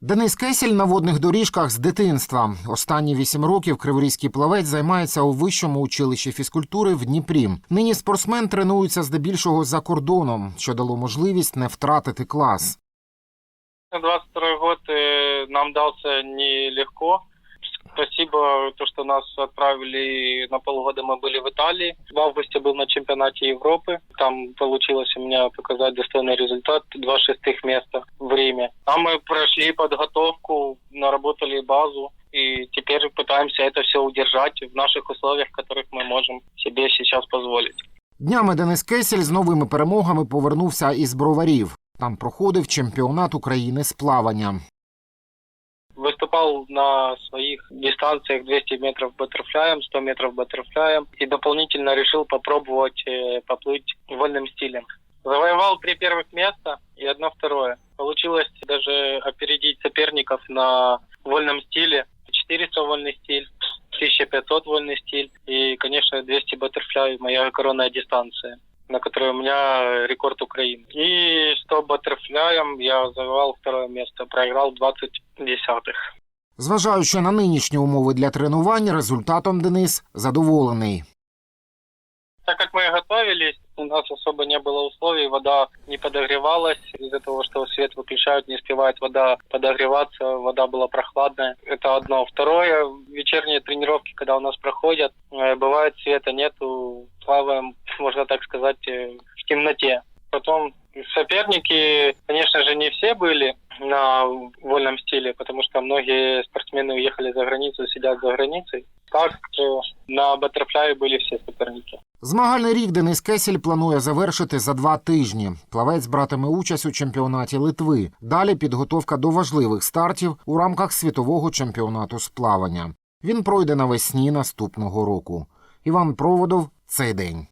Денис Кесіль на водних доріжках з дитинства. Останні вісім років криворізький плавець займається у вищому училищі фізкультури в Дніпрі. Нині спортсмен тренується здебільшого за кордоном, що дало можливість не втратити клас. 22 год э, нам дался нелегко. Спасибо, то, что нас отправили на полгода, мы были в Италии. В августе был на чемпионате Европы. Там получилось у меня показать достойный результат, два шестых места в Риме. А мы прошли подготовку, наработали базу. И теперь пытаемся это все удержать в наших условиях, которых мы можем себе сейчас позволить. Днями Денис Кесіль з новими перемогами повернувся із броварів. Там проходив чемпіонат України з плавання. Выступал на своих дистанциях 200 метров баттерфляем, 100 метров баттерфляем и дополнительно решил попробовать э, поплыть вольным стилем. Завоевал три первых места и одно второе. Получилось даже опередить соперников на вольном стиле. 400 вольный стиль, 1500 вольный стиль и, конечно, 200 баттерфляй, моя коронная дистанция на которой у меня рекорд Украины. И 100 баттерфляем я завоевал второе место, проиграл 20 десятых. Зважаючи на нинішні умови для тренувань, результатом Денис задоволений. Так как мы готовились, у нас особо не было условий, вода не подогревалась. Из-за того, что свет выключают, не успевает вода подогреваться, вода была прохладная. Это одно. Второе, вечерние тренировки, когда у нас проходят, э, бывает света нету, плаваем, можно так сказать, э, в темноте. Потом соперники, конечно же, не все были на вольном стиле, потому что многие спортсмены уехали за границу, сидят за границей. Так, э, на баттерфляе были все соперники. Змагальний рік Денис Кесіль планує завершити за два тижні. Плавець братиме участь у чемпіонаті Литви. Далі підготовка до важливих стартів у рамках світового чемпіонату з плавання. Він пройде навесні наступного року. Іван Проводов цей день.